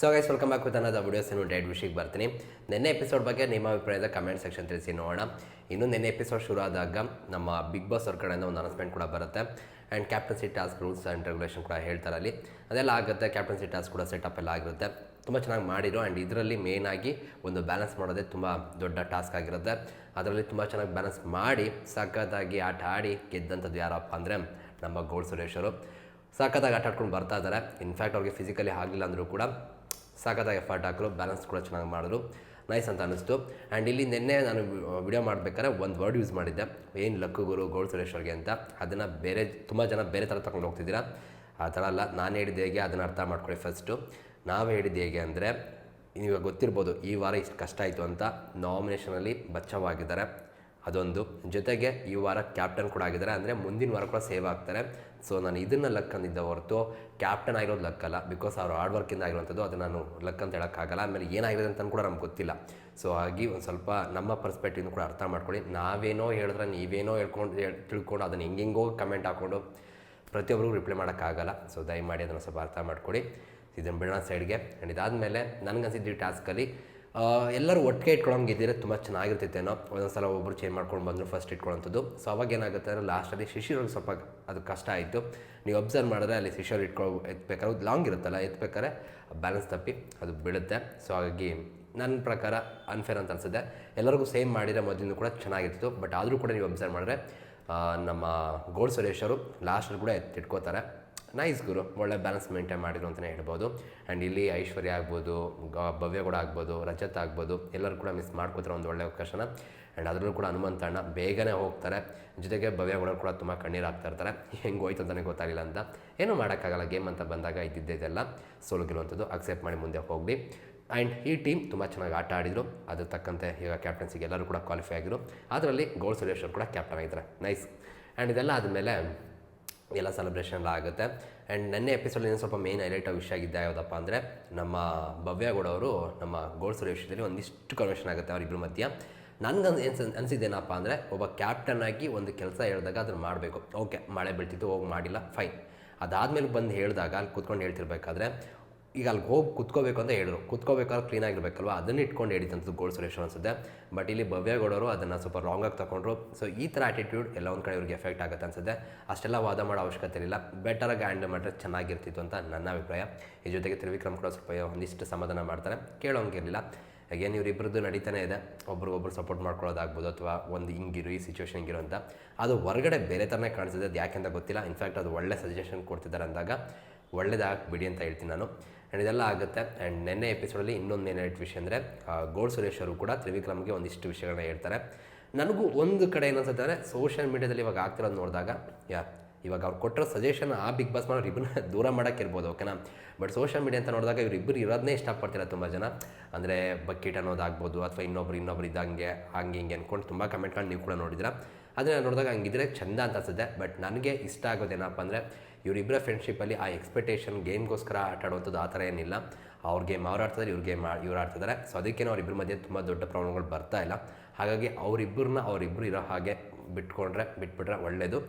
So guys welcome back with ಅನ್ನೋದು videos ಇನ್ನು date ವಿಷಯಕ್ಕೆ ಬರ್ತೀನಿ. ನಿನ್ನೆ ಎಪಿಸೋಡ್ ಬಗ್ಗೆ ನಿಮ್ಮ ಅಭಿಪ್ರಾಯದ ಕಮೆಂಟ್ ಸೆಕ್ಷನ್ ತಿಳಿಸಿ ನೋಡೋಣ. ಇನ್ನು ನಿನ್ನೆ ಎಪಿಸೋಡ್ ಶುರು ಆದಾಗ ನಮ್ಮ ಬಿಗ್ ಬಾಸ್ ಅವ್ರ ಕಡೆಯಿಂದ ಒಂದು ಅನೌನ್ಸ್ಮೆಂಟ್ ಕೂಡ ಬರುತ್ತೆ. And captaincy task rules and regulation ಕೂಡ ಹೇಳ್ತಾರೆ ಅಲ್ಲಿ. ಅದೆಲ್ಲ ಆಗುತ್ತೆ. ಕ್ಯಾಪ್ಟನ್ಸಿ ಟಾಸ್ಕ್ ಕೂಡ ಸೆಟಪ್ ಎಲ್ಲ ಆಗಿರುತ್ತೆ. ತುಂಬ ಚೆನ್ನಾಗಿ ಮಾಡಿರೋ ಆ್ಯಂಡ್ ಇದರಲ್ಲಿ ಮೇನ್ ಆಗಿ ಒಂದು ಬ್ಯಾಲೆನ್ಸ್ ಮಾಡೋದೇ ತುಂಬ ದೊಡ್ಡ ಟಾಸ್ಕ್ ಆಗಿರುತ್ತೆ. ಅದರಲ್ಲಿ ತುಂಬ ಚೆನ್ನಾಗಿ ಬ್ಯಾಲೆನ್ಸ್ ಮಾಡಿ ಸಖತ್ತಾಗಿ ಆಟ ಆಡಿ ಗೆದ್ದಂಥದ್ದು ಯಾರಪ್ಪ ಅಂದರೆ ನಮ್ಮ ಗೋಲ್ಡ್ ಸುರೇಶರು ಸಖತ್ತಾಗಿ ಆಟ ಆಡ್ಕೊಂಡು ಬರ್ತಾ ಇದ್ದಾರೆ. ಇನ್ಫ್ಯಾಕ್ಟ್ ಅವ್ರಿಗೆ ಫಿಸಿಕಲಿ ಆಗಲಿಲ್ಲ ಅಂದರೂ ಕೂಡ ಸಖತ್ತಾಗಿ ಎಫರ್ಟ್ ಹಾಕಲು ಬ್ಯಾಲೆನ್ಸ್ ಕೂಡ ಚೆನ್ನಾಗಿ ಮಾಡಿದ್ರು. ನೈಸ್ ಅಂತ ಅನ್ನಿಸ್ತು ಆ್ಯಂಡ್ ಇಲ್ಲಿ ನಿನ್ನೆ ನಾನು ವಿಡಿಯೋ ಮಾಡಬೇಕಾದ್ರೆ ಒಂದು ವರ್ಡ್ ಯೂಸ್ ಮಾಡಿದ್ದೆ. ಏನು ಲಕ್ಕು ಗುರು ಗೋಲ್ಡ್ ಸುರೇಶ್ವರ್ಗೆ ಅಂತ. ಅದನ್ನು ಬೇರೆ, ತುಂಬ ಜನ ಬೇರೆ ಥರ ತಗೊಂಡು ಹೋಗ್ತಿದ್ದೀರಾ? ಆ ಥರ ಅಲ್ಲ. ನಾನು ಹೇಳಿದ್ದು ಹೇಗೆ ಅದನ್ನು ಅರ್ಥ ಮಾಡ್ಕೊಳ್ಳಿ ಫಸ್ಟು ನಾವು ಹೇಳಿದ್ದು ಹೇಗೆ ಅಂದರೆ ನೀವು ಗೊತ್ತಿರ್ಬೋದು ಈ ವಾರ ಇಷ್ಟು ಕಷ್ಟ ಆಯಿತು ಅಂತ. ನಾಮಿನೇಷನಲ್ಲಿ ಬಚ್ಚವಾಗಿದ್ದಾರೆ. ಅದೊಂದು. ಜೊತೆಗೆ ಈ ವಾರ ಕ್ಯಾಪ್ಟನ್ ಕೂಡ ಆಗಿದ್ದಾರೆ. ಅಂದರೆ ಮುಂದಿನ ವಾರ ಕೂಡ ಸೇವ್ ಆಗ್ತಾರೆ. ಸೊ ನಾನು ಇದನ್ನು ಲಕ್ ಅಂದಿದ್ದ ಹೊರತು ಕ್ಯಾಪ್ಟನ್ ಆಗಿರೋದು ಲಕ್ ಅಲ್ಲ. ಬಿಕಾಸ್ ಅವ್ರು ಹಾರ್ಡ್ ವರ್ಕಿಂದ ಆಗಿರುವಂಥದ್ದು, ಅದು ನಾನು ಲಕ್ ಅಂತ ಹೇಳೋಕ್ಕಾಗಲ್ಲ ಆಮೇಲೆ ಏನಾಗಿದೆ ಅಂತ ಕೂಡ ನಮ್ಗೆ ಗೊತ್ತಿಲ್ಲ. ಸೊ ಹಾಗೆ ಒಂದು ಸ್ವಲ್ಪ ನಮ್ಮ ಪರ್ಸ್ಪೆಕ್ಟಿವ್ನ ಕೂಡ ಅರ್ಥ ಮಾಡ್ಕೊಳ್ಳಿ. ನಾವೇನೋ ಹೇಳಿದ್ರೆ ನೀವೇನೋ ಹೇಳ್ಕೊಂಡು, ಹೇಳ್- ತಿಳ್ಕೊಂಡು ಅದನ್ನು ಹೆಂಗೆಂಗೋ ಕಮೆಂಟ್ ಹಾಕ್ಕೊಂಡು ಪ್ರತಿಯೊಬ್ಬರಿಗೂ ರಿಪ್ಲೈ ಮಾಡೋಕ್ಕಾಗಲ್ಲ ಸೊ ದಯಮಾಡಿ ಅದನ್ನು ಸ್ವಲ್ಪ ಅರ್ಥ ಮಾಡ್ಕೊಳ್ಳಿ. ಇದನ್ನು ಬಿಡೋಣ ಸೈಡ್ಗೆ ಆ್ಯಂಡ್ ಇದಾದಮೇಲೆ ನನಗನ್ಸಿದ್ದು ಈ ಟಾಸ್ಕಲ್ಲಿ ಎಲ್ಲರೂ ಒಟ್ಟಿಗೆ ಇಟ್ಕೊಳ್ಳೋಂಗೆ ಇದ್ದಿದ್ರೆ ತುಂಬ ಚೆನ್ನಾಗಿರ್ತಿತ್ತೇನೋ ಒಂದೊಂದು ಸಲ ಒಬ್ಬರು ಚೇಂಜ್ ಮಾಡ್ಕೊಂಡು ಬಂದರು ಫಸ್ಟ್ ಇಟ್ಕೊಳ್ಳೋಂಥದ್ದು. ಸೊ ಅವಾಗ ಏನಾಗುತ್ತೆ ಅಂದರೆ ಲಾಸ್ಟಲ್ಲಿ ಶಿಶಿರೋಗಿ ಸ್ವಲ್ಪ ಅದು ಕಷ್ಟ ಆಯಿತು. ನೀವು ಅಬ್ಸರ್ವ್ ಮಾಡಿದ್ರೆ ಅಲ್ಲಿ ಶಿಶಿರ್ ಇಟ್ಕೊ, ಎತ್ಬೇಕಾದ್ರೆ ಲಾಂಗ್ ಇರುತ್ತಲ್ಲ, ಎತ್ಬೇಕಾದ್ರೆ ಬ್ಯಾಲೆನ್ಸ್ ತಪ್ಪಿ ಅದು ಬೀಳುತ್ತೆ. ಸೊ ಹಾಗಾಗಿ ನನ್ನ ಪ್ರಕಾರ ಅನ್ಫೇರ್ ಅಂತ ಅನಿಸುತ್ತೆ. ಎಲ್ಲರಿಗೂ ಸೇಮ್ ಮಾಡಿದರೆ ಮೊದಲಿಂದ ಕೂಡ ಚೆನ್ನಾಗಿರ್ತಿತ್ತು. ಬಟ್ ಆದರೂ ಕೂಡ ನೀವು ಅಬ್ಸರ್ವ್ ಮಾಡಿದ್ರೆ ನಮ್ಮ ಗೋಲ್ಡ್ ಸುರೇಶರು ಲಾಸ್ಟಲ್ಲಿ ಕೂಡ ಎತ್ತಿಟ್ಕೋತಾರೆ. ನೈಸ್ ಗುರು, ಒಳ್ಳೆ ಬ್ಯಾಲೆನ್ಸ್ ಮೇಂಟೈನ್ ಮಾಡಿದ್ರು ಅಂತಲೇ ಹೇಳ್ಬೋದು. ಆ್ಯಂಡ್ ಇಲ್ಲಿ ಐಶ್ವರ್ಯ ಆಗ್ಬೋದು ಭವ್ಯ ಕೂಡ ಆಗ್ಬೋದು, ರಜತ್ ಆಗ್ಬೋದು, ಎಲ್ಲರೂ ಕೂಡ ಮಿಸ್ ಮಾಡ್ಕೋತಾರೆ ಒಂದು ಒಳ್ಳೆ ಅವಕಾಶನ ಆ್ಯಂಡ್ ಅದರಲ್ಲೂ ಕೂಡ ಹನುಮಂತ ಅಣ್ಣ ಬೇಗನೆ ಹೋಗ್ತಾರೆ. ಜೊತೆಗೆ ಭವ್ಯ ಕೂಡ ತುಂಬ ಕಣ್ಣೀರು ಹಾಕ್ತಾ ಇರ್ತಾರೆ. ಹೆಂಗೆ ಹೋಯ್ತು ಅಂತಲೇ ಗೊತ್ತಾಗಿಲ್ಲ ಅಂತ. ಏನೂ ಮಾಡೋಕ್ಕಾಗಲ್ಲ, ಗೇಮ್ ಅಂತ ಬಂದಾಗ ಇದ್ದಿದ್ದೆಲ್ಲ ಸೋಲು ಗೆಲ್ಲುವಂಥದ್ದು ಅಕ್ಸೆಪ್ಟ್ ಮಾಡಿ ಮುಂದೆ ಹೋಗಲಿ. ಆ್ಯಂಡ್ ಈ ಟೀಮ್ ತುಂಬ ಚೆನ್ನಾಗಿ ಆಟ ಆಡಿದರು. ಅದ್ರ ತಕ್ಕಂತೆ ಈಗ ಕ್ಯಾಪ್ಟನ್ಸಿಗೆ ಎಲ್ಲರೂ ಕೂಡ ಕ್ವಾಲಿಫೈ ಆಗಿದ್ರು. ಅದರಲ್ಲಿ ಗೋಲ್ಡ್ ಸುರೇಶ್ವರ್ ಕೂಡ ಕ್ಯಾಪ್ಟನ್ ಆಗಿದ್ದಾರೆ. ನೈಸ್ ಆ್ಯಂಡ್ ಇದೆಲ್ಲ ಆದಮೇಲೆ ಎಲ್ಲ ಸೆಲೆಬ್ರೇಷನ್ ಎಲ್ಲ ಆಗುತ್ತೆ. ಆ್ಯಂಡ್ ನೆನ್ನೆ ಎಪಿಸೋಡ್ ಏನು ಸ್ವಲ್ಪ ಮೇನ್ ಹೈಲೈಟ್ ವಿಷಯ ಆಗಿದ್ದ ಯಾವುದಪ್ಪ ಅಂದರೆ, ನಮ್ಮ ಭವ್ಯಗೌಡ ಅವರು, ನಮ್ಮ ಗೋಲ್ಡ್ ಸುರೇಶ್ ವಿಷಯದಲ್ಲಿ ಒಂದಿಷ್ಟು ಕನ್ವೆನ್ಷನ್ ಆಗುತ್ತೆ ಅವರಿಬ್ಬರ ಮಧ್ಯ. ನನಗೆ ಏನು ಅನಿಸಿದ್ದೇನಪ್ಪ ಅಂದರೆ, ಒಬ್ಬ ಕ್ಯಾಪ್ಟನ್ ಆಗಿ ಒಂದು ಕೆಲಸ ಹೇಳಿದಾಗ ಅದನ್ನು ಮಾಡಬೇಕು. ಓಕೆ, ಮಳೆ ಬೀಳ್ತಿತ್ತು, ಹೋಗಿ ಮಾಡಿಲ್ಲ ಫೈನ್ ಅದಾದಮೇಲೆ ಬಂದು ಹೇಳಿದಾಗ, ಅಲ್ಲಿ ಕೂತ್ಕೊಂಡು ಹೇಳ್ತಿರ್ಬೇಕಾದ್ರೆ ಈಗ ಅಲ್ಲಿ ಹೋಗಿ ಕುತ್ಕೋಬೇಕು ಅಂತ ಹೇಳಿದ್ರು. ಕುತ್ಕೋಬೇಕಾದ್ರೆ ಕ್ಲೀನ್ ಅದನ್ನು ಇಟ್ಕೊಂಡು ಹೇಳಿದಂಥದ್ದು ಗೋಲ್ಡ್ ಸುರೇಶ್ ಅನಿಸುತ್ತೆ. ಬಟ್ ಇಲ್ಲಿ ಭವ್ಯಗೌಡರು ಅದನ್ನು ಸ್ವಲ್ಪ ರಾಂಗಾಗಿ ತಗೊಂಡ್ರು ಸೊ ಈ ಥರ ಆ್ಯಟಿಟ್ಯೂಡ್ ಎಲ್ಲ ಒಂದು ಕಡೆ ಇವ್ರಿಗೆ ಎಫೆಕ್ಟ್ ಆಗುತ್ತೆ ಅನ್ಸುತ್ತೆ. ಅಷ್ಟೆಲ್ಲ ವಾದ ಮಾಡೋ ಅವಶ್ಯಕತೆ ಇಲ್ಲ ಬೆಟರಾಗಿ ಹ್ಯಾಂಡಲ್ ಮಾಡಿದ್ರೆ ಚೆನ್ನಾಗಿರ್ತಿತ್ತು ಅಂತ ನನ್ನ ಅಭಿಪ್ರಾಯ. ಈ ಜೊತೆಗೆ ತ್ರಿವಿಕ್ರಮ್ ಕೂಡ ಸ್ವಲ್ಪ ಒಂದಿಷ್ಟು ಸಮಾಧಾನ ಮಾಡ್ತಾರೆ. ಕೇಳೋಂಗಿರಲಿಲ್ಲ ಅಗೇನ್ ಇವರಿಬ್ಬರದ್ದು ನಡೀತಾನೆ ಇದೆ. ಒಬ್ರಿಗೊಬ್ರು ಸಪೋರ್ಟ್ ಮಾಡ್ಕೊಳ್ಳೋದಾಗ್ಬೋದು ಅಥವಾ ಒಂದು ಹಿಂಗಿರು, ಈ ಸಿಚುವೇಶನ್ ಹಿಂಗಿರು ಅಂತ. ಅದು ಹೊರಗಡೆ ಬೇರೆ ಥರನೇ ಕಾಣಿಸಿದೆ ಅದು ಯಾಕೆಂತ ಗೊತ್ತಿಲ್ಲ. ಇನ್ಫ್ಯಾಕ್ಟ್ ಅದು ಒಳ್ಳೆ ಸಜೆಷನ್ ಕೊಡ್ತಿದ್ದಾರೆ ಅಂದಾಗ, ಒಳ್ಳೇದಾಗಿ ಬಿಡಿ ಅಂತ ಹೇಳ್ತೀನಿ ನಾನು. ಆ್ಯಂಡ್ ಇದೆಲ್ಲ ಆಗುತ್ತೆ. ಆ್ಯಂಡ್ ನೆನ್ನೆ ಎಪಿಸೋಡಲ್ಲಿ ಇನ್ನೊಂದು ಏನು ವಿಷಯ ಅಂದರೆ ಗೋಲ್ಡ್ ಸುರೇಶ್ ಕೂಡ ತ್ರಿವಿಕ್ರಮ್ಗೆ ಒಂದಿಷ್ಟು ವಿಷಯಗಳನ್ನ ಹೇಳ್ತಾರೆ. ನನಗೂ ಒಂದು ಕಡೆ ಏನನ್ಸುತ್ತೆ ಅಂದರೆ ಸೋಷಿಯಲ್ ಮೀಡ್ಯಾದಲ್ಲಿ ಇವಾಗ ಆಗ್ತಿರೋದು ನೋಡಿದಾಗ, ಯಾ, ಇವಾಗ ಅವ್ರು ಕೊಟ್ಟಿರೋ ಸಜೆಷನ್ ಆ ಬಿಗ್ ಬಾಸ್ ಮಾಡೋರು ಇಬ್ಬರನ್ನ ದೂರ ಮಾಡೋಕ್ಕಿರ್ಬೋದು ಓಕೆನಾ ಬಟ್ ಸೋಷಿಯಲ್ ಮೀಡಿಯಾ ಅಂತ ನೋಡಿದಾಗ ಇವರಿಬ್ಬರು ಇರೋದನ್ನೇ ಇಷ್ಟಪಡ್ತೀರ ತುಂಬ ಜನ. ಅಂದರೆ ಬಕೆಟ್ ಅನ್ನೋದಾಗ್ಬೋದು ಅಥವಾ ಇನ್ನೊಬ್ರು ಇನ್ನೊಬ್ರು ಇದ್ದಂಗೆ, ಹಂಗೆ ಹಿಂಗೆ ಅಂದ್ಕೊಂಡು ತುಂಬ ಕಮೆಂಟ್ಗಳು ನೀವು ಕೂಡ ನೋಡಿದ್ರ ಅದನ್ನು ನೋಡಿದಾಗ ಹಂಗಿದ್ರೆ ಚಂದ ಅಂತ ಅನ್ಸುತ್ತೆ. ಬಟ್ ನನಗೆ ಇಷ್ಟ ಆಗೋದೇನಪ್ಪ ಅಂದರೆ ಇವರಿಬ್ಬರ ಫ್ರೆಂಡ್ಶಿಪ್ಪಲ್ಲಿ ಆ ಎಕ್ಸ್ಪೆಕ್ಟೇಷನ್ ಗೇಮ್ಗೋಸ್ಕರ ಆಟ ಆಡುವಂಥದ್ದು ಆ ಥರ ಏನಿಲ್ಲ. ಅವ್ರ ಗೇಮ್ ಅವ್ರು ಆಡ್ತಿದ್ದಾರೆ ಇವ್ರ ಗೇಮ್ ಇವ್ರು ಆಡ್ತಿದ್ದಾರೆ ಸೊ ಅದಕ್ಕೇನೋ ಅವ್ರಿಬ್ಬರ ಮಧ್ಯೆ ತುಂಬ ದೊಡ್ಡ ಪ್ರಾಬ್ಲಮ್ಗಳು ಬರ್ತಾ ಇಲ್ಲ. ಹಾಗಾಗಿ ಅವರಿಬ್ಬರನ್ನ ಅವರಿಬ್ಬರು ಇರೋ ಹಾಗೆ ಬಿಟ್ಕೊಂಡ್ರೆ, ಬಿಟ್ಬಿಟ್ರೆ ಒಳ್ಳೆಯದು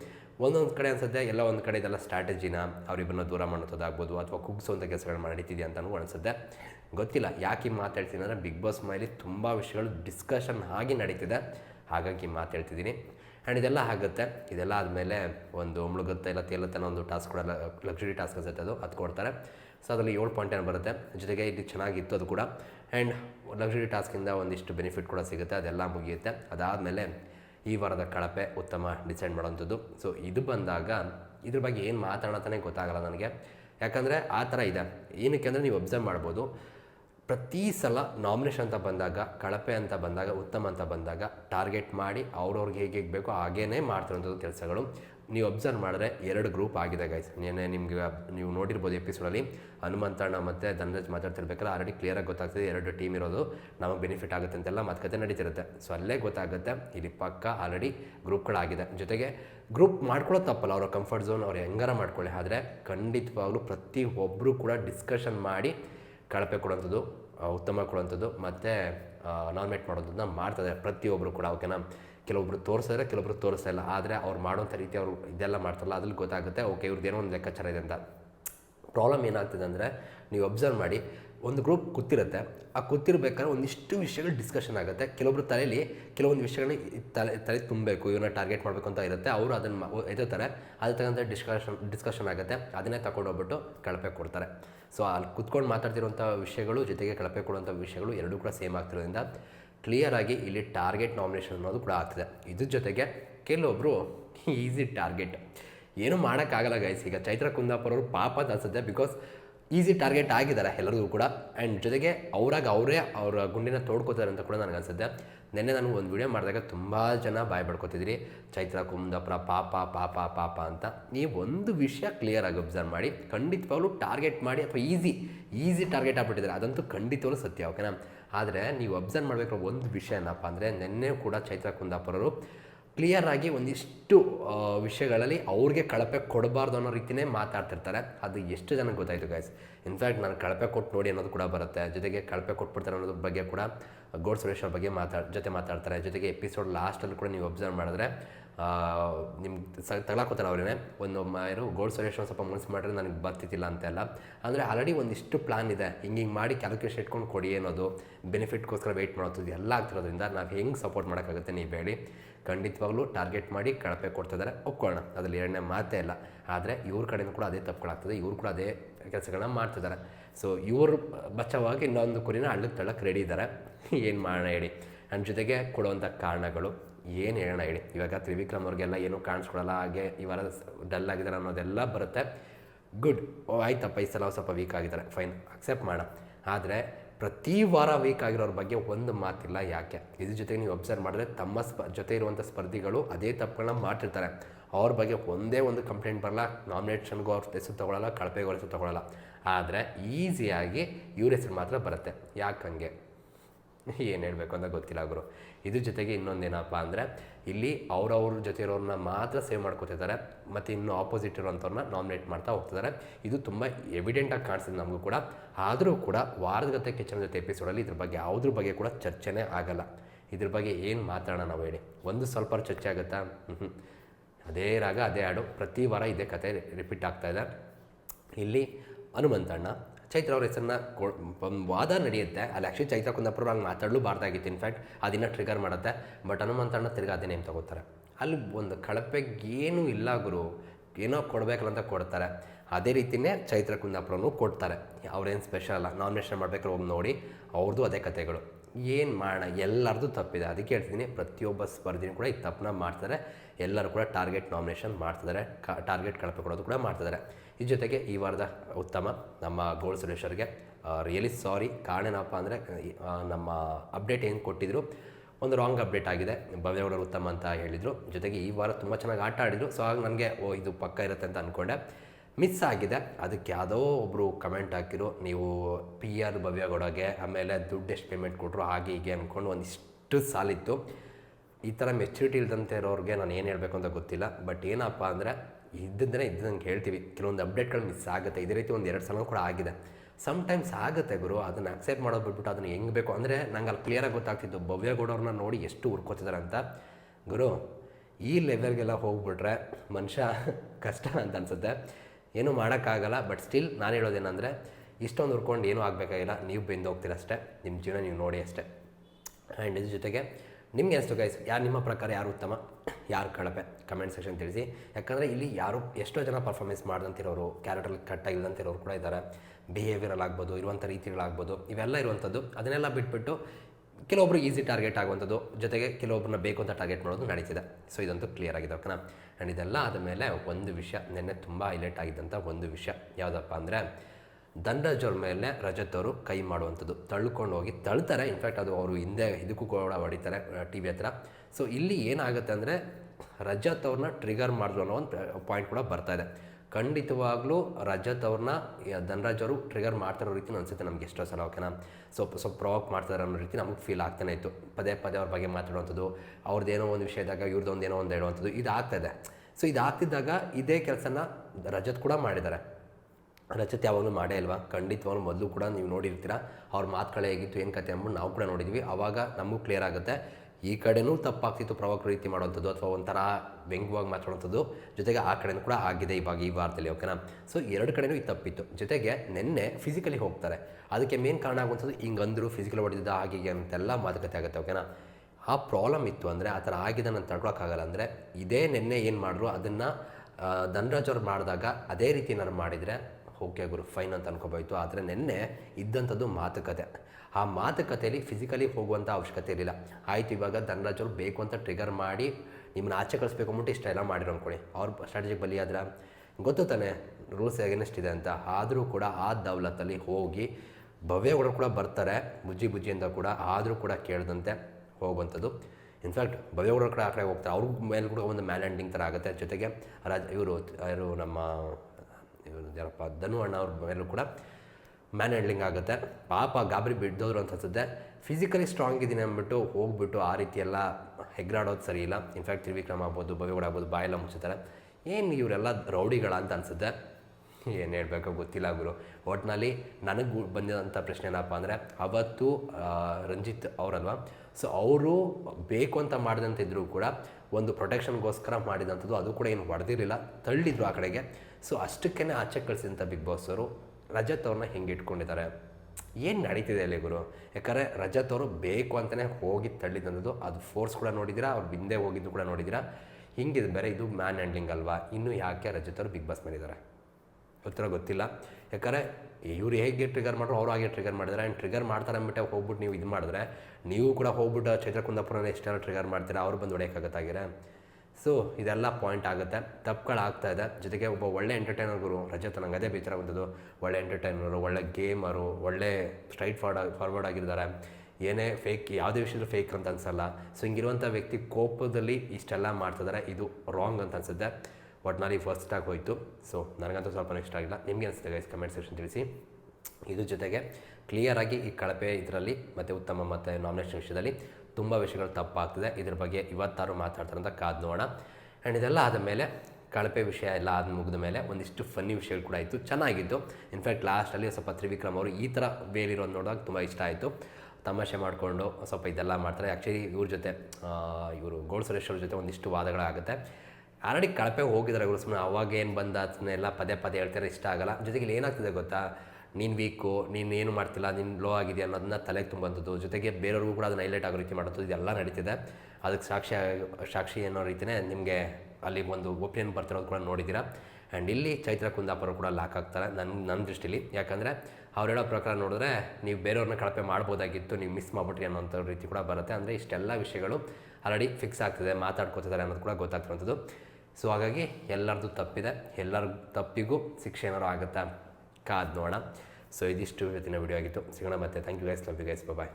ಒಂದೊಂದು ಕಡೆ ಅನ್ಸುತ್ತೆ, ಎಲ್ಲ ಒಂದು ಕಡೆ ಇದೆಲ್ಲ ಸ್ಟ್ರಾಟಜಿನ ಅವರಿಬ್ಬರನ್ನ ದೂರ ಮಾಡೋದಾಗ್ಬೋದು ಅಥವಾ ಕುಗ್ಸೋಂಥ ಕೆಲಸಗಳು ನಡೀತಿದೆ ಅಂತಲೂ ಅನ್ಸುತ್ತೆ. ಗೊತ್ತಿಲ್ಲ, ಯಾಕೆ ಮಾತಾಡ್ತೀನಿ ಅಂದರೆ ಬಿಗ್ ಬಾಸ್ ಮೈಲಿ ತುಂಬ ವಿಷಯಗಳು ಡಿಸ್ಕಷನ್ ಆಗಿ ನಡೀತಿದೆ. ಹಾಗಾಗಿ ಮಾತಾಡ್ತಿದ್ದೀನಿ ಆ್ಯಂಡ್ ಇದೆಲ್ಲ ಆಗುತ್ತೆ. ಇದೆಲ್ಲ ಆದಮೇಲೆ ಒಂದು ಮುಳುಗುತ್ತೆ, ಇಲ್ಲ ತೇಲುತ್ತೆ ಒಂದು ಟಾಸ್ಕ್ ಕೂಡ ಲಕ್ಸುರಿ ಟಾಸ್ಕ್ ಅನ್ಸುತ್ತೆ ಅದು ಅದು ಕೊಡ್ತಾರೆ. ಸೊ ಅದರಲ್ಲಿ ಏಳು ಪಾಯಿಂಟ್ ಏನು ಬರುತ್ತೆ? ಜೊತೆಗೆ ಇಲ್ಲಿ ಚೆನ್ನಾಗಿತ್ತು ಅದು ಕೂಡ. ಆ್ಯಂಡ್ ಲಕ್ಸುರಿ ಟಾಸ್ಕಿಂದ ಒಂದಿಷ್ಟು ಬೆನಿಫಿಟ್ ಕೂಡ ಸಿಗುತ್ತೆ, ಅದೆಲ್ಲ ಮುಗಿಯುತ್ತೆ. ಅದಾದಮೇಲೆ ಈ ವಾರದ ಕಳಪೆ ಉತ್ತಮ ಡಿಸೈಡ್ ಮಾಡೋವಂಥದ್ದು. ಸೊ ಇದು ಬಂದಾಗ ಇದ್ರ ಬಗ್ಗೆ ಏನು ಮಾತಾಡೋತಾನೆ ಗೊತ್ತಾಗಲ್ಲ ನನಗೆ. ಯಾಕಂದರೆ ಆ ಥರ ಇದೆ. ಏನಕ್ಕೆ ಅಂದರೆ ನೀವು ಅಬ್ಸರ್ವ್ ಮಾಡ್ಬೋದು. ಪ್ರತಿ ಸಲ ನಾಮಿನೇಷನ್ ಅಂತ ಬಂದಾಗ, ಕಳಪೆ ಅಂತ ಬಂದಾಗ, ಉತ್ತಮ ಅಂತ ಬಂದಾಗ ಟಾರ್ಗೆಟ್ ಮಾಡಿ ಅವ್ರವ್ರಿಗೆ ಹೇಗೆ ಬೇಕೋ ಹಾಗೇ ಮಾಡ್ತಿರೋಂಥದ್ದು ಕೆಲಸಗಳು. ನೀವು ಅಬ್ಸರ್ವ್ ಮಾಡಿದ್ರೆ ಎರಡು ಗ್ರೂಪ್ ಆಗಿದೆ ಗೈಸ್ ನೆನ್ನೆ ನಿಮಗೆ ನೀವು ನೋಡಿರ್ಬೋದು ಎಪಿಸೋಡಲ್ಲಿ ಹನುಮಂತಣ್ಣ ಮತ್ತು ಧನರಾಜ್ ಮಾತಾಡ್ತಿರ್ಬೇಕಾದ್ರೆ ಆಲ್ರೆಡಿ ಕ್ಲಿಯರಾಗಿ ಗೊತ್ತಾಗ್ತದೆ ಎರಡು ಟೀಮ್ ಇರೋದು. ನಮಗೆ ಬೆನಿಫಿಟ್ ಆಗುತ್ತೆ ಅಂತೆಲ್ಲ ಮಾತುಕತೆ ನಡೀತಿರುತ್ತೆ. ಸೊ ಅಲ್ಲೇ ಗೊತ್ತಾಗುತ್ತೆ, ಇಲ್ಲಿ ಪಕ್ಕ ಆಲ್ರೆಡಿ ಗ್ರೂಪ್ಗಳಾಗಿದೆ ಜೊತೆಗೆ ಗ್ರೂಪ್ ಮಾಡ್ಕೊಳ್ಳೋ ತಪ್ಪಲ್ಲ, ಅವರ ಕಂಫರ್ಟ್ ಝೋನ್ ಅವ್ರು ಹೆಂಗಾರ ಮಾಡ್ಕೊಳ್ಳಿ. ಆದರೆ ಖಂಡಿತವಾಗ್ಲೂ ಪ್ರತಿ ಒಬ್ಬರು ಕೂಡ ಡಿಸ್ಕಷನ್ ಮಾಡಿ ಕಳಪೆ ಕೊಡೋಂಥದ್ದು ಉತ್ತಮ ಕೊಡುವಂಥದ್ದು ಮತ್ತು ನಾಮಿನೇಟ್ ಮಾಡೋದನ್ನ ಮಾಡ್ತಾರೆ ಪ್ರತಿಯೊಬ್ಬರು ಕೂಡ, ಓಕೆನಾ? ಕೆಲವೊಬ್ರು ತೋರಿಸಿದ್ರೆ ಕೆಲವೊಬ್ರು ತೋರಿಸ್ತಾ ಇಲ್ಲ. ಆದರೆ ಅವ್ರು ಮಾಡೋಂಥ ರೀತಿ ಅವರು ಇದೆಲ್ಲ ಮಾಡ್ತಾರಲ್ಲ, ಅದ್ರಲ್ಲಿ ಗೊತ್ತಾಗುತ್ತೆ, ಓಕೆ ಇವ್ರದ್ದು ಏನೋ ಒಂದು ಲೆಕ್ಕಾಚಾರ ಇದೆ ಅಂತ. ಪ್ರಾಬ್ಲಮ್ ಏನಾಗ್ತದೆ ಅಂದರೆ, ನೀವು ಅಬ್ಸರ್ವ್ ಮಾಡಿ, ಒಂದು ಗ್ರೂಪ್ ಕೂತಿರುತ್ತೆ, ಆ ಕೂತಿರ್ಬೇಕಾದ್ರೆ ಒಂದಿಷ್ಟು ವಿಷಯಗಳು ಡಿಸ್ಕಷನ್ ಆಗುತ್ತೆ. ಕೆಲವೊಬ್ರು ತಲೆಯಲ್ಲಿ ಕೆಲವೊಂದು ವಿಷಯಗಳನ್ನ ತಲೆ ತಲೆ ತುಂಬಬೇಕು ಇವನ್ನ ಟಾರ್ಗೆಟ್ ಮಾಡಬೇಕು ಅಂತ ಇರುತ್ತೆ, ಅವರು ಅದನ್ನು ಎದುರ್ತಾರೆ, ಅದ್ರ ತಕ್ಕಂಥ ಡಿಸ್ಕಷನ್ ಡಿಸ್ಕಷನ್ ಆಗುತ್ತೆ, ಅದನ್ನೇ ತಗೊಂಡೋಗ್ಬಿಟ್ಟು ಕಳಪೆ ಕೊಡ್ತಾರೆ. ಸೊ ಅಲ್ಲಿ ಕುತ್ಕೊಂಡು ಮಾತಾಡ್ತಿರುವಂಥ ವಿಷಯಗಳು, ಜೊತೆಗೆ ಕಳಪೆ ಕೊಡುವಂಥ ವಿಷಯಗಳು ಎರಡೂ ಕೂಡ ಸೇಮ್ ಆಗ್ತಿರೋದ್ರಿಂದ ಕ್ಲಿಯರ್ ಆಗಿ ಇಲ್ಲಿ ಟಾರ್ಗೆಟ್ ನಾಮಿನೇಷನ್ ಅನ್ನೋದು ಕೂಡ ಆಗ್ತಿದೆ. ಇದ್ರ ಜೊತೆಗೆ ಕೆಲವೊಬ್ಬರು ಈಸಿ ಟಾರ್ಗೆಟ್ ಏನು ಮಾಡೋಕ್ಕಾಗಲ್ಲ ಗೈಸ್ ಈಗ ಚೈತ್ರ ಕುಂದಾಪುರ ಅವರು ಪಾಪ ಅಂತ ಅನ್ಸುತ್ತೆ ಬಿಕಾಸ್ ಈಸಿ ಟಾರ್ಗೆಟ್ ಆಗಿದ್ದಾರೆ ಎಲ್ಲರಿಗೂ ಕೂಡ. ಆ್ಯಂಡ್ ಜೊತೆಗೆ ಅವರಾಗ ಅವರೇ ಅವರ ಗುಂಡಿನ ತೋಡ್ಕೋತಾರೆ ಅಂತ ಕೂಡ ನನಗೆ ಅನ್ಸುತ್ತೆ ನಿನ್ನೆ ನಾನು ಒಂದು ವಿಡಿಯೋ ಮಾಡಿದಾಗ ತುಂಬ ಜನ ಬಾಯ್ ಪಡ್ಕೊತಿದ್ರಿ ಚೈತ್ರ, ಕುಂದಾಪುರ, ಪಾಪ ಪಾಪ ಪಾಪ ಅಂತ. ನೀವು ಒಂದು ವಿಷಯ ಕ್ಲಿಯರ್ ಆಗಿ ಅಬ್ಸರ್ವ್ ಮಾಡಿ, ಖಂಡಿತವಾಗ್ಲೂ ಟಾರ್ಗೆಟ್ ಮಾಡಿ ಅಥವಾ ಈಸಿ ಈಸಿ ಟಾರ್ಗೆಟ್ ಆಗಿಬಿಟ್ಟಿದ್ದಾರೆ. ಅದಂತೂ ಖಂಡಿತವಾಗ್ಲೂ ಸತ್ಯ ಓಕೆನಾ ಆದರೆ ನೀವು ಅಬ್ಸರ್ವ್ ಮಾಡಬೇಕಾದ್ರೆ ಒಂದು ವಿಷಯ ಏನಪ್ಪ ಅಂದರೆ, ನಿನ್ನೆ ಕೂಡ ಚೈತ್ರ, ಕುಂದಾಪುರರು ಕ್ಲಿಯರ್ ಆಗಿ ಒಂದಿಷ್ಟು ವಿಷಯಗಳಲ್ಲಿ ಅವ್ರಿಗೆ ಕಳಪೆ ಕೊಡಬಾರ್ದು ಅನ್ನೋ ರೀತಿಯೇ ಮಾತಾಡ್ತಿರ್ತಾರೆ. ಅದು ಎಷ್ಟು ಜನಕ್ಕೆ ಗೊತ್ತಾಯಿತು ಗೈಸ್ ಇನ್ಫ್ಯಾಕ್ಟ್ ನಾನು ಕಳಪೆ ಕೊಟ್ಟು ನೋಡಿ ಅನ್ನೋದು ಕೂಡ ಬರುತ್ತೆ. ಜೊತೆಗೆ ಕಳಪೆ ಕೊಟ್ಬಿಡ್ತಾರೆ ಅನ್ನೋದ್ರ ಬಗ್ಗೆ ಕೂಡ, ಗೋಡ್ ಸುರೇಶ್ ಅವ್ರ ಬಗ್ಗೆ ಮಾತಾಡ್, ಜೊತೆ ಮಾತಾಡ್ತಾರೆ. ಜೊತೆಗೆ ಎಪಿಸೋಡ್ ಲಾಸ್ಟಲ್ಲಿ ಕೂಡ ನೀವು ಅಬ್ಸರ್ವ್ ಮಾಡಿದ್ರೆ ನಿಮ್ಗೆ ಸ ತಗೊಳಕೋತಾರೆ ಅವ್ರೇ ಒಂದು ಯಾರು ಗೋಲ್ಡ್ ಸೊಲ್ಯೂಷನ್ ಸ್ವಲ್ಪ ಮನಸ್ಸು ಮಾಡಿದ್ರೆ ನನಗೆ ಬರ್ತಿದ್ದಿಲ್ಲ ಅಂತೆಲ್ಲ ಅಂದರೆ ಆಲ್ರೆಡಿ ಒಂದಿಷ್ಟು ಪ್ಲಾನ್ ಇದೆ. ಹಿಂಗೆ ಹಿಂಗೆ ಮಾಡಿ ಕ್ಯಾಲ್ಕುಲೇಷನ್ ಇಟ್ಕೊಂಡು ಕೊಡಿ ಅನ್ನೋದು ಬೆನಿಫಿಟ್ಗೋಸ್ಕರ ವೆಯ್ಟ್ ಮಾಡೋದು ಎಲ್ಲ ಆಗ್ತಿರೋದ್ರಿಂದ ನಾವು ಹೆಂಗೆ ಸಪೋರ್ಟ್ ಮಾಡೋಕ್ಕಾಗುತ್ತೆ ನೀವು ಹೇಳಿ. ಖಂಡಿತವಾಗ್ಲೂ ಟಾರ್ಗೆಟ್ ಮಾಡಿ ಕಳಪೆ ಕೊಡ್ತಿದ್ದಾರೆ ಒಪ್ಕೊಳ್ಳೋಣ. ಅದರಲ್ಲಿ ಎರಡನೇ ಮಾತೇ ಇಲ್ಲ. ಆದರೆ ಇವ್ರ ಕಡೆಯೂ ಕೂಡ ಅದೇ ತಪ್ಪುಗಳಾಗ್ತದೆ ಇವ್ರು ಕೂಡ ಅದೇ ಕೆಲಸಗಳನ್ನ ಮಾಡ್ತಿದ್ದಾರೆ ಸೊ ಇವರು ಬಚ್ಚವಾಗಿ ಇನ್ನೊಂದು ಕುರಿನ ಅಳ್ಳಕ್ಕೆ ತಳ್ಳಕ್ಕೆ ರೆಡಿ ಇದ್ದಾರೆ ಏನು ಮಾಡೋಣ ಹೇಳಿ. ನನ್ನ ಜೊತೆಗೆ ಕೊಡುವಂಥ ಕಾರಣಗಳು. ಏನು ಹೇಳೋಣ ಹೇಳಿ. ಇವಾಗ ತ್ರಿವಿಕ್ರಮ್ ಅವ್ರಿಗೆಲ್ಲ ಏನೂ ಕಾಣಿಸ್ಕೊಡಲ್ಲ ಹಾಗೆ ಇವರ ಡಲ್ ಆಗಿದ್ದಾರೆ ಅನ್ನೋದೆಲ್ಲ ಬರುತ್ತೆ. ಗುಡ್ ಓ, ಆಯ್ತಪ್ಪ, ಈ ಸಲ ಸ್ವಲ್ಪ ವೀಕ್ ಆಗಿದ್ದಾರೆ. ಫೈನ್ ಅಕ್ಸೆಪ್ಟ್ ಮಾಡೋಣ ಆದರೆ ಪ್ರತಿ ವಾರ ವೀಕ್ ಆಗಿರೋರ ಬಗ್ಗೆ ಒಂದು ಮಾತಿಲ್ಲ. ಯಾಕೆ? ಇದ್ರ ಜೊತೆಗೆ ನೀವು ಅಬ್ಸರ್ವ್ ಮಾಡಿದ್ರೆ ತಮ್ಮ ಸ್ಪ, ಜೊತೆ ಇರುವಂಥ ಸ್ಪರ್ಧಿಗಳು ಅದೇ ತಪ್ಪುಗಳನ್ನ ಮಾಡ್ತಿರ್ತಾರೆ. ಅವ್ರ ಬಗ್ಗೆ ಒಂದೇ ಒಂದು ಕಂಪ್ಲೇಂಟ್ ಬರಲ್ಲ. ನಾಮಿನೇಷನ್ಗೂ ಅವ್ರ ಹೆಸರು ತೊಗೊಳಲ್ಲ, ಕಳಪೆಗೂ ಹೆಸರು ತೊಗೊಳಲ್ಲ. ಆದರೆ ಈಸಿಯಾಗಿ ಇವ್ರ ಹೆಸರು ಮಾತ್ರ ಬರುತ್ತೆ. ಯಾಕಂಗೆ ಏನು ಹೇಳಬೇಕು ಅಂತ ಗೊತ್ತಿಲ್ಲ ಗುರು. ಇದ್ರ ಜೊತೆಗೆ ಇನ್ನೊಂದೇನಪ್ಪ ಅಂದರೆ, ಇಲ್ಲಿ ಅವ್ರವ್ರ ಜೊತೆ ಇರೋರನ್ನ ಮಾತ್ರ ಸೇವ್ ಮಾಡ್ಕೋತಿದ್ದಾರೆ, ಮತ್ತು ಇನ್ನು ಆಪೋಸಿಟ್ ಇರೋಂಥವ್ರನ್ನ ನಾಮಿನೇಟ್ ಮಾಡ್ತಾ ಹೋಗ್ತಿದ್ದಾರೆ. ಇದು ತುಂಬ ಎವಿಡೆಂಟಾಗಿ ಕಾಣಿಸ್ತದೆ ನಮಗೂ ಕೂಡ. ಆದರೂ ಕೂಡ ವಾರದ ಗತೆ ಕೆಚ್ಚನ ಜೊತೆ ಎಪಿಸೋಡಲ್ಲಿ ಇದ್ರ ಬಗ್ಗೆ ಯಾವುದ್ರ ಬಗ್ಗೆ ಕೂಡ ಚರ್ಚೆನೇ ಆಗಲ್ಲ. ಇದ್ರ ಬಗ್ಗೆ ಏನು ಮಾತಾಡೋಣ ನಾವು ಹೇಳಿ. ಒಂದು ಸ್ವಲ್ಪ ಚರ್ಚೆ ಆಗುತ್ತಾ? ಅದೇ ರಾಗ, ಅದೇ ಹಾಡು ಪ್ರತಿ ವಾರ ಇದೇ ಕತೆ ರಿಪೀಟ್ ಆಗ್ತಾಯಿದೆ ಇಲ್ಲಿ ಹನುಮಂತಣ್ಣ ಚೈತ್ರ ಅವ್ರ ಹೆಸರನ್ನ ಒಂದು ವಾದ ನಡೆಯುತ್ತೆ. ಅಲ್ಲಿ ಆ್ಯಕ್ಚುಲಿ ಚೈತ್ರ ಕುಂದಾಪುರ ಹಂಗೆ ಮಾತಾಡಲು ಇನ್ಫ್ಯಾಕ್ಟ್ ಅದನ್ನ ಟ್ರಿಗರ್ ಮಾಡುತ್ತೆ. ಬಟ್ ಹನುಮಂತಣ್ಣ ತಿರ್ಗಿ ಅದೇ ನೇಮ್ ತಗೋತಾರೆ. ಅಲ್ಲಿ ಒಂದು ಕಳಪೆಗೇನು ಇಲ್ಲ ಗುರು. ಏನೋ ಕೊಡಬೇಕಲ್ಲ ಅಂತ ಕೊಡ್ತಾರೆ. ಅದೇ ರೀತಿಯೇ ಚೈತ್ರ ಕುಂದಾಪುರನೂ ಕೊಡ್ತಾರೆ. ಅವ್ರೇನು ಸ್ಪೆಷಲ್ ಅಲ್ಲ. ನಾಮಿನೇಷನ್ ಮಾಡ್ಬೇಕಾದ್ರೆ ಹೋಗಿ ನೋಡಿ. ಅವ್ರದ್ದು ಅದೇ ಕಥೆಗಳು. ಏನು ಮಾಡೋಣ ಎಲ್ಲರದು ತಪ್ಪಿದೆ. ಅದಕ್ಕೆ ಹೇಳ್ತಿದ್ದೀನಿ ಪ್ರತಿಯೊಬ್ಬ ಸ್ಪರ್ಧಿನೂ ಕೂಡ ಈ ತಪ್ಪನ್ನ ಮಾಡ್ತಾರೆ ಎಲ್ಲರೂ ಕೂಡ ಟಾರ್ಗೆಟ್ ನಾಮಿನೇಷನ್ ಮಾಡ್ತಿದ್ದಾರೆ ಟಾರ್ಗೆಟ್ ಕಳಪೆ ಕೊಡೋದು ಕೂಡ ಮಾಡ್ತಿದ್ದಾರೆ ಈ ಜೊತೆಗೆ ಈ ವಾರದ ಉತ್ತಮ ನಮ್ಮ ಗೋಲ್ಡ್ ಸುರೇಶರ್ಗೆ ರಿಯಲಿ ಸಾರಿ ಕಾರಣ ಏನಪ್ಪ ಅಂದರೆ ನಮ್ಮ ಅಪ್ಡೇಟ್ ಏನು ಕೊಟ್ಟಿದ್ರು, ಒಂದು ರಾಂಗ್ ಅಪ್ಡೇಟ್ ಆಗಿದೆ ಭವ್ಯಗೌಡರು ಉತ್ತಮ ಅಂತ ಹೇಳಿದರು. ಜೊತೆಗೆ ಈ ವಾರ ತುಂಬ ಚೆನ್ನಾಗಿ ಆಟ ಆಡಿದರು. ಸೊ ಆಗ ನನಗೆ, ಓ, ಇದು ಪಕ್ಕ ಇರುತ್ತೆ ಅಂತ ಅಂದ್ಕೊಂಡೆ ಮಿಸ್ ಆಗಿದೆ. ಅದಕ್ಕೆ ಯಾವುದೋ ಒಬ್ಬರು ಕಮೆಂಟ್ ಹಾಕಿರು ನೀವು ಪಿ ಆರ್ ಭವ್ಯಗೌಡಗೆ ಆಮೇಲೆ ದುಡ್ಡು ಎಷ್ಟು ಪೇಮೆಂಟ್ ಕೊಟ್ಟರು ಹಾಗೆ ಹೀಗೆ ಅಂದ್ಕೊಂಡು ಒಂದಿಷ್ಟು ಸಾಲಿತ್ತು. ಈ ಥರ ಮೆಚ್ಯೂರಿಟಿ ಇಲ್ದಂತೆ ಇರೋರಿಗೆ ನಾನು ಏನು ಹೇಳಬೇಕು ಅಂತ ಗೊತ್ತಿಲ್ಲ. ಬಟ್ ಏನಪ್ಪ ಅಂದರೆ ಇದ್ದಿದ್ದರೆ ಇದ್ದಂಗೆ ಹೇಳ್ತೀವಿ. ಕೆಲವೊಂದು ಅಪ್ಡೇಟ್ಗಳು ಮಿಸ್ ಆಗುತ್ತೆ. ಇದೇ ರೀತಿ ಒಂದು ಎರಡು ಸಲ ಕೂಡ ಆಗಿದೆ. ಸಮ್ಟೈಮ್ಸ್ ಆಗುತ್ತೆ ಗುರು. ಅದನ್ನು ಅಕ್ಸೆಪ್ಟ್ ಮಾಡೋದು ಬಿಟ್ಬಿಟ್ಟು ಅದನ್ನು ಹೆಂಗೆ ಬೇಕು? ಅಂದರೆ ನಂಗೆ ಅಲ್ಲಿ ಕ್ಲಿಯರಾಗಿ ಗೊತ್ತಾಗ್ತಿದ್ದು ಭವ್ಯಗೌಡವ್ರನ್ನ ನೋಡಿ ಎಷ್ಟು ಹುರ್ಕೋತಿದ್ದಾರೆ ಅಂತ. ಗುರು, ಈ ಲೆವೆಲ್ಗೆಲ್ಲ ಹೋಗ್ಬಿಟ್ರೆ ಮನುಷ್ಯ ಕಷ್ಟ ಅಂತ ಅನ್ಸುತ್ತೆ. ಏನೂ ಮಾಡೋಕ್ಕಾಗಲ್ಲ. ಬಟ್ ಸ್ಟಿಲ್ ನಾನು ಹೇಳೋದೇನಂದರೆ, ಇಷ್ಟೊಂದು ಹುರ್ಕೊಂಡು ಏನೂ ಆಗಬೇಕಾಗಿಲ್ಲ. ನೀವು ಬೆಂದು ಹೋಗ್ತೀರ ಅಷ್ಟೇ ನಿಮ್ಮ ಜೀವನ ನೀವು ನೋಡಿ ಅಷ್ಟೇ. ಆ್ಯಂಡ್ ಇದ್ರ ಜೊತೆಗೆ ನಿಮ್ಗೆ ಅನಿಸ್ತು ಗೈಸ್ ಯಾರು ನಿಮ್ಮ ಪ್ರಕಾರ ಯಾರು ಉತ್ತಮ? ಯಾರು ಕಳಪೆ? ಕಮೆಂಟ್ ಸೆಕ್ಷನ್ ತಿಳಿಸಿ. ಯಾಕಂದರೆ ಇಲ್ಲಿ ಯಾರು ಎಷ್ಟೋ ಜನ ಪರ್ಫಾರ್ಮೆನ್ಸ್ ಮಾಡ್ದಂತಿರೋರು ಕ್ಯಾರೆಕ್ಟರ್ ಕಟ್ಟಾಗಿಲ್ದಂತಿರೋರು ಕೂಡ ಇದ್ದಾರೆ ಬಿಹೇವಿಯರಲ್ಲಿ ಆಗ್ಬೋದು ಇರುವಂಥ ರೀತಿಗಳಾಗ್ಬೋದು, ಇವೆಲ್ಲ ಇರುವಂಥದ್ದು ಅದನ್ನೆಲ್ಲ ಬಿಟ್ಬಿಟ್ಟು ಕೆಲವೊಬ್ರಿಗೆ ಈಸಿ ಟಾರ್ಗೆಟ್ ಆಗುವಂಥದ್ದು ಜೊತೆಗೆ ಕೆಲವೊಬ್ಬರನ್ನ ಬೇಕು ಅಂತ ಟಾರ್ಗೆಟ್ ಮಾಡೋದು ನಡೀತಿದೆ. ಸೊ ಇದಂತೂ ಕ್ಲಿಯರ್ ಆಗಿದೆ ಓಕೆನಾ ಆ್ಯಂಡ್ ಇದೆಲ್ಲ ಆದಮೇಲೆ ಒಂದು ವಿಷಯ, ನಿನ್ನೆ ತುಂಬ ಹೈಲೈಟ್ ಆಗಿದ್ದಂಥ ಒಂದು ವಿಷಯ. ಯಾವುದಪ್ಪ ಅಂದರೆ ಧನರಾಜ್ ಮೇಲೆ ರಜತ್ ಅವರು ಕೈ ಮಾಡುವಂಥದ್ದು. ತಳ್ಕೊಂಡು ಹೋಗಿ ತಳ್ತಾರೆ. ಇನ್ಫ್ಯಾಕ್ಟ್ ಅದು ಅವರು ಹಿಂದೆ ಇದಕ್ಕೂ ಕೂಡ ಹೊಡಿತಾರೆ ಟಿ ವಿ ಹತ್ರ. ಸೊ ಇಲ್ಲಿ ಏನಾಗುತ್ತೆ ಅಂದರೆ ರಜತ್ ಅವ್ರನ್ನ ಟ್ರಿಗರ್ ಮಾಡಿದ್ರು ಅನ್ನೋ ಒಂದು ಪಾಯಿಂಟ್ ಕೂಡ ಬರ್ತಾ ಇದೆ. ಖಂಡಿತವಾಗ್ಲೂ ರಜತ್ ಅವ್ರನ್ನ ಧನರಾಜ್ ಅವರು ಟ್ರಿಗರ್ ಮಾಡ್ತಾರೋ ರೀತಿ ಅನಿಸುತ್ತೆ ನಮ್ಗೆ ಎಷ್ಟೋ ಸಲ ಓಕೆನಾ ಸ್ವಲ್ಪ ಸ್ವಲ್ಪ ಪ್ರೊವೋಕ್ ಮಾಡ್ತಾರೆ ಅನ್ನೋ ರೀತಿ ನಮಗೆ ಫೀಲ್ ಆಗ್ತಾನೆ ಇತ್ತು. ಪದೇ ಪದೇ ಅವ್ರ ಬಗ್ಗೆ ಮಾತಾಡುವಂಥದ್ದು ಅವ್ರದ್ದೇನೋ ಒಂದು ವಿಷಯದಾಗ ಇವ್ರದ್ದೊಂದು ಏನೋ ಒಂದು ಹೇಳುವಂಥದ್ದು ಇದು. ಆಗ್ತಾಯಿದೆ ಸೊ ಇದು ಆಗ್ತಿದ್ದಾಗ ಇದೇ ಕೆಲಸನ ರಜತ್ ಕೂಡ ಮಾಡಿದ್ದಾರೆ. ರಜತ್ ಯಾವಾಗಲೂ ಮಾಡೇ ಅಲ್ವಾ? ಖಂಡಿತವಾಗ್ಲೂ ಮೊದಲು ಕೂಡ ನೀವು ನೋಡಿರ್ತೀರ, ಅವ್ರ ಮಾತುಗಳೇ ಹೇಗಿತ್ತು, ಏನು ಕತೆ ಅಂದ್ಬಿಟ್ಟು ನಾವು ಕೂಡ ನೋಡಿದ್ವಿ. ಆವಾಗ ನಮಗೂ ಕ್ಲಿಯರ್ ಆಗುತ್ತೆ. ಈ ಕಡೆನೂ ತಪ್ಪಾಗ್ತಿತ್ತು ಪ್ರವೋಕ್ ರೀತಿ ಮಾಡುವಂಥದ್ದು ಅಥವಾ ಒಂಥರ ವ್ಯಂಗ್ಯವಾಗಿ ಮಾತಾಡುವಂಥದ್ದು. ಜೊತೆಗೆ ಆ ಕಡೆನೂ ಕೂಡ ಆಗಿದೆ ಇವಾಗ ಈ ವಾರದಲ್ಲಿ ಓಕೆನಾ ಸೊ ಎರಡು ಕಡೆನೂ ಈ ತಪ್ಪಿತ್ತು. ಜೊತೆಗೆ ನಿನ್ನೆ ಫಿಸಿಕಲಿ ಹೋಗ್ತಾರೆ. ಅದಕ್ಕೆ ಮೇನ್ ಕಾರಣ ಆಗುವಂಥದ್ದು ಹಿಂಗೆ ಅಂದರೂ ಫಿಸಿಕಲ್ ಹೊಡೆದಿದ್ದ, ಹಾಗೆ ಅಂತೆಲ್ಲ ಮಾತುಕತೆ ಆಗುತ್ತೆ ಓಕೆನಾ ಆ ಪ್ರಾಬ್ಲಮ್ ಇತ್ತು ಅಂದರೆ, ಆ ಥರ ಆಗಿದೆ ನಾನು ತಡ್ಕೊಳಕ್ಕಾಗಲ್ಲ ಅಂದರೆ, ಇದೇ ನಿನ್ನೆ ಏನು ಮಾಡಿದ್ರು ಅದನ್ನು ಧನರಾಜ್ ಅವ್ರು ಮಾಡಿದಾಗ ಅದೇ ರೀತಿ ನಾನು ಮಾಡಿದರೆ ಓಕೆ ಗುರು ಫೈನ್ ಅಂತ ಅನ್ಕೋಬೋಯ್ತು. ಆದರೆ ನಿನ್ನೆ ಇದ್ದಂಥದ್ದು ಮಾತುಕತೆ. ಆ ಮಾತುಕತೆಯಲ್ಲಿ ಫಿಸಿಕಲಿ ಹೋಗುವಂಥ ಅವಶ್ಯಕತೆ ಇರಲಿಲ್ಲ. ಆಯಿತು, ಇವಾಗ ಧನರಾಜವ್ರು ಬೇಕು ಅಂತ ಟ್ರಿಗರ್ ಮಾಡಿ ನಿಮ್ಮನ್ನ ಆಚೆ ಕಳಿಸ್ಬೇಕು ಅಂದ್ಬಿಟ್ಟು ಇಷ್ಟೆಲ್ಲ ಮಾಡಿರೋ ಅಂದ್ಕೊಳ್ಳಿ ಅವ್ರ ಸ್ಟ್ರಾಟಜಿಗೆ ಆದ್ರೆ ಗೊತ್ತು ತಾನೆ ರೂಲ್ಸ್ ಎಗನೆಸ್ಟ್ ಇದೆ ಅಂತ. ಆದರೂ ಕೂಡ ಆ ದೌಲತ್ತಲ್ಲಿ ಹೋಗಿ ಭವ್ಯಗಳು ಕೂಡ ಬರ್ತಾರೆ, ಬುಜ್ಜಿ ಬುಜ್ಜಿ ಅಂತ ಕೂಡ ಆದರೂ ಕೂಡ ಕೇಳಿದಂತೆ ಹೋಗುವಂಥದ್ದು. ಇನ್ಫ್ಯಾಕ್ಟ್ ಭವ್ಯಗಳು ಕೂಡ ಆ ಕಡೆ ಹೋಗ್ತಾರೆ. ಅವ್ರ ಮೇಲೆ ಕೂಡ ಒಂದು ಮ್ಯಾಲ್ಯಾಂಡಿಂಗ್ ಥರ ಆಗುತ್ತೆ. ಜೊತೆಗೆ ರಾಜ, ಇವರು ಯಾರು ನಮ್ಮ ಇವರು ಯಾರಪ್ಪ, ಧನು ಅಣ್ಣ ಅವ್ರ ಮೇಲೂ ಕೂಡ ಮ್ಯಾನ್ ಹ್ಯಾಂಡ್ಲಿಂಗ್ ಆಗುತ್ತೆ. ಪಾಪ ಗಾಬರಿ ಬಿದ್ದೋದ್ರು ಅಂತ ಫಿಸಿಕಲಿ ಸ್ಟ್ರಾಂಗ್ ಇದ್ದೀನಿ ಅಂದ್ಬಿಟ್ಟು ಹೋಗ್ಬಿಟ್ಟು ಆ ರೀತಿ ಎಲ್ಲ ಹೆಗ್ರಾಡೋದು ಸರಿ ಇಲ್ಲ. ಇನ್ಫ್ಯಾಕ್ಟ್ ತ್ರಿವಿಕ್ರಮ ಆಗ್ಬೋದು ಭವ್ಯಗಳು ಆಗ್ಬೋದು, ಬಾಯೆಲ್ಲ ಮುಚ್ಚುತ್ತಾರೆ ಏನು ಇವರೆಲ್ಲ ರೌಡಿಗಳ ಅಂತ ಅನ್ಸುತ್ತೆ? ಏನು ಹೇಳಬೇಕೋ ಗೊತ್ತಿಲ್ಲ ಗುರು. ಒಟ್ಟಿನಲ್ಲಿ ನನಗೆ ಬಂದಿದಂಥ ಪ್ರಶ್ನೆ ಏನಪ್ಪ ಅಂದರೆ, ಅವತ್ತು ರಂಜಿತ್ ಅವರಲ್ವಾ? ಸೊ ಅವರು ಬೇಕು ಅಂತ ಮಾಡಿದಂತಿದ್ರು ಕೂಡ ಒಂದು ಪ್ರೊಟೆಕ್ಷನ್ಗೋಸ್ಕರ ಮಾಡಿದಂಥದ್ದು ಅದು ಕೂಡ ಏನು ಹೊಡೆದಿರಲಿಲ್ಲ. ತಳ್ಳಿದ್ರು ಆ ಕಡೆಗೆ. ಸೊ ಅಷ್ಟಕ್ಕೇ ಆಚೆ ಕಳಿಸಿದಂಥ ಬಿಗ್ ಬಾಸ್ ಅವರು ರಜತ್ ಅವ್ರನ್ನ ಹೆಂಗೆ ಇಟ್ಕೊಂಡಿದ್ದಾರೆ. ಏನು ನಡೀತಿದೆ ಅಲ್ಲಿ ಗುರು? ಯಾಕಂದರೆ ರಜತ್ ಅವರು ಬೇಕು ಅಂತಲೇ ಹೋಗಿ ತಳ್ಳಿದಂಥದ್ದು ಅದು ಫೋರ್ಸ್ ಕೂಡ ನೋಡಿದ್ದೀರಾ? ಅವ್ರು ಹಿಂದೆ ಹೋಗಿದ್ದು ಕೂಡ ನೋಡಿದ್ದೀರಾ? ಹಿಂಗಿದೆ ಬೇರೆ, ಇದು ಮ್ಯಾನ್ ಹ್ಯಾಂಡ್ಲಿಂಗ್ ಅಲ್ವಾ? ಇನ್ನೂ ಯಾಕೆ ರಜತ್ ಅವರು ಬಿಗ್ ಬಾಸ್ ಮಾಡಿದ್ದಾರೆ ಉತ್ತರ ಗೊತ್ತಿಲ್ಲ. ಯಾಕಂದರೆ ಇವ್ರು ಹೇಗೆ ಟ್ರಿಗರ್ ಮಾಡ್ರು, ಅವ್ರು ಹಾಗೆ ಟ್ರಿಗರ್ ಮಾಡಿದ್ರೆ ಆ್ಯಂಡ್ ಟ್ರಿಗರ್ ಮಾಡ್ತಾರೆ ಅಂದ್ಬಿಟ್ಟು ಹೋಗ್ಬಿಟ್ಟು ನೀವು ಇದು ಮಾಡಿದ್ರೆ, ನೀವು ಕೂಡ ಹೋಗ್ಬಿಟ್ಟು ಚೈತ್ರ ಕುಂದಾಪುರನ ಎಷ್ಟೆಲ್ಲ ಟ್ರಿಗರ್ ಮಾಡ್ತೀರಾ? ಅವ್ರು ಬಂದು ಹೊಡೆಯೋಕ್ಕಾಗತ್ತಾಗಿರ ಸೊ ಇದೆಲ್ಲ ಪಾಯಿಂಟ್ ಆಗುತ್ತೆ. ತಪ್ಪುಗಳಾಗ್ತಾ ಇದೆ. ಜೊತೆಗೆ ಒಬ್ಬ ಒಳ್ಳೆ ಎಂಟರ್ಟೈನರ್ಗಳು ರಜತ್ ನಂಗೆ ಅದೇ ಬೇಚಾರ ಬಂದದ್ದು ಒಳ್ಳೆ ಎಂಟರ್ಟೈನರು ಒಳ್ಳೆ ಗೇಮರು ಒಳ್ಳೆ ಸ್ಟ್ರೈಟ್ ಫಾರ್ಡ್ ಫಾರ್ವರ್ಡ್ ಆಗಿರ್ತಾರೆ ಏನೇ ಫೇಕ್ ಯಾವುದೇ ವಿಷಯದಲ್ಲ ಫೇಕ್ ಅಂತ ಅನ್ಸಲ್ಲ. ಸೊ ಹಿಂಗಿರುವಂಥ ವ್ಯಕ್ತಿ ಕೋಪದಲ್ಲಿ ಇಷ್ಟೆಲ್ಲ ಮಾಡ್ತಿದ್ದಾರೆ ಇದು ರಾಂಗ್ ಅಂತ ಅನ್ಸುತ್ತೆ. ಒಟ್ನಲ್ಲಿ ಫಸ್ಟ್ ಆಗಿ ಹೋಯಿತು. ಸೊ ನನಗಂತೂ ಸ್ವಲ್ಪ ಇಷ್ಟ ಆಗಿಲ್ಲ. ನಿಮಗೆ ಅನಿಸುತ್ತೆ ಗೈಸ್ ಕಮೆಂಟ್ ಸೆಕ್ಷನ್ ತಿಳಿಸಿ. ಇದ್ರ ಜೊತೆಗೆ ಕ್ಲಿಯರಾಗಿ ಈ ಕಳಪೆ ಇದರಲ್ಲಿ ಮತ್ತು ಉತ್ತಮ ಮತ್ತು ನಾಮಿನೇಷನ್ ವಿಷಯದಲ್ಲಿ ತುಂಬ ವಿಷಯಗಳು ತಪ್ಪಾಗ್ತಿದೆ. ಇದ್ರ ಬಗ್ಗೆ ಇವತ್ತಾರು ಮಾತಾಡ್ತಾರೆ ಅಂತ ಕಾದು ನೋಡೋಣ. ಆ್ಯಂಡ್ ಇದೆಲ್ಲ ಆದ ಮೇಲೆ ಕಳಪೆ ವಿಷಯ ಎಲ್ಲ ಆದ ಮುಗಿದ ಮೇಲೆ ಒಂದಿಷ್ಟು ಫನ್ನಿ ವಿಷಯಗಳು ಕೂಡ ಇತ್ತು ಚೆನ್ನಾಗಿತ್ತು. ಇನ್ಫ್ಯಾಕ್ಟ್ ಲಾಸ್ಟಲ್ಲಿ ಸ್ವಲ್ಪ ತ್ರಿವಿಕ್ರಮ್ ಅವರು ಈ ಥರ ಬೇಲಿರೋದು ನೋಡಿದಾಗ ತುಂಬ ಇಷ್ಟ ಆಯಿತು. ತಮಾಷೆ ಮಾಡಿಕೊಂಡು ಸ್ವಲ್ಪ ಇದೆಲ್ಲ ಮಾಡ್ತಾರೆ. ಆ್ಯಕ್ಚುಲಿ ಇವ್ರ ಜೊತೆ ಇವರು ಗೋಳ್ ಸುರೇಶ್ ಅವ್ರ ಜೊತೆ ಒಂದಿಷ್ಟು ವಾದಗಳಾಗುತ್ತೆ ಆಲ್ರೆಡಿ ಕಳಪೆ ಹೋಗಿದ್ದಾರೆ ಇವರು ಸುಮ್ಮನೆ ಅವಾಗ ಏನು ಬಂದ ಅದನ್ನೆಲ್ಲ ಪದೇ ಪದೇ ಹೇಳ್ತಾರೆ. ಇಷ್ಟ ಆಗಲ್ಲ. ಜೊತೆಗೆ ಏನಾಗ್ತಿದೆ ಗೊತ್ತಾ? ನೀನು ವೀಕು ನೀನು ಏನು ಮಾಡ್ತಿಲ್ಲ, ನೀನು ಲೋ ಆಗಿದೆ ಅನ್ನೋದನ್ನ ತಲೆಗೆ ತುಂಬಂಥದ್ದು ಜೊತೆಗೆ ಬೇರೆಯವ್ರಿಗೂ ಕೂಡ ಅದನ್ನ ಹೈಲೈಟ್ ಆಗೋ ರೀತಿ ಮಾಡೋದು, ಇದೆಲ್ಲ ನಡೀತಿದೆ. ಅದಕ್ಕೆ ಸಾಕ್ಷಿ ಸಾಕ್ಷಿ ಅನ್ನೋ ರೀತಿಯೇ ನಿಮಗೆ ಅಲ್ಲಿ ಒಂದು ಒಪಿನಿಯನ್ ಬರ್ತಿರೋದು ಕೂಡ ನೋಡಿದ್ದೀರಾ. ಆ್ಯಂಡ್ ಇಲ್ಲಿ ಚೈತ್ರ ಕುಂದಾಪುರ ಕೂಡ ಲಾಕ್ ಆಗ್ತಾರೆ ನನ್ನ ನನ್ನ ದೃಷ್ಟಿಲಿ. ಯಾಕಂದರೆ ಅವ್ರು ಹೇಳೋ ಪ್ರಕಾರ ನೋಡಿದ್ರೆ ನೀವು ಬೇರೆಯವ್ರನ್ನ ಕಳಪೆ ಮಾಡ್ಬೋದಾಗಿತ್ತು, ನೀವು ಮಿಸ್ ಮಾಡ್ಬಿಟ್ರಿ ಅನ್ನೋಂಥ ರೀತಿ ಕೂಡ ಬರುತ್ತೆ. ಅಂದರೆ ಇಷ್ಟೆಲ್ಲ ವಿಷಯಗಳು ಆಲ್ರೆಡಿ ಫಿಕ್ಸ್ ಆಗ್ತಿದೆ, ಮಾತಾಡ್ಕೋತಿದ್ದಾರೆ ಅನ್ನೋದು ಕೂಡ ಗೊತ್ತಾಗ್ತಿರೋಂಥದ್ದು. ಸೊ ಹಾಗಾಗಿ ಎಲ್ಲರದ್ದು ತಪ್ಪಿದೆ. ಎಲ್ಲರ ತಪ್ಪಿಗೂ ಶಿಕ್ಷೆ ಏನಾರು ಆಗುತ್ತಾ? ಕಾದ್ ನೋಡೋಣ. ಸೊ ಇದಿಷ್ಟು ಇವತ್ತಿನ ವಿಡಿಯೋ ಆಗಿತ್ತು. ಸಿಗೋಣ ಮತ್ತೆ. Thank you guys love you guys bye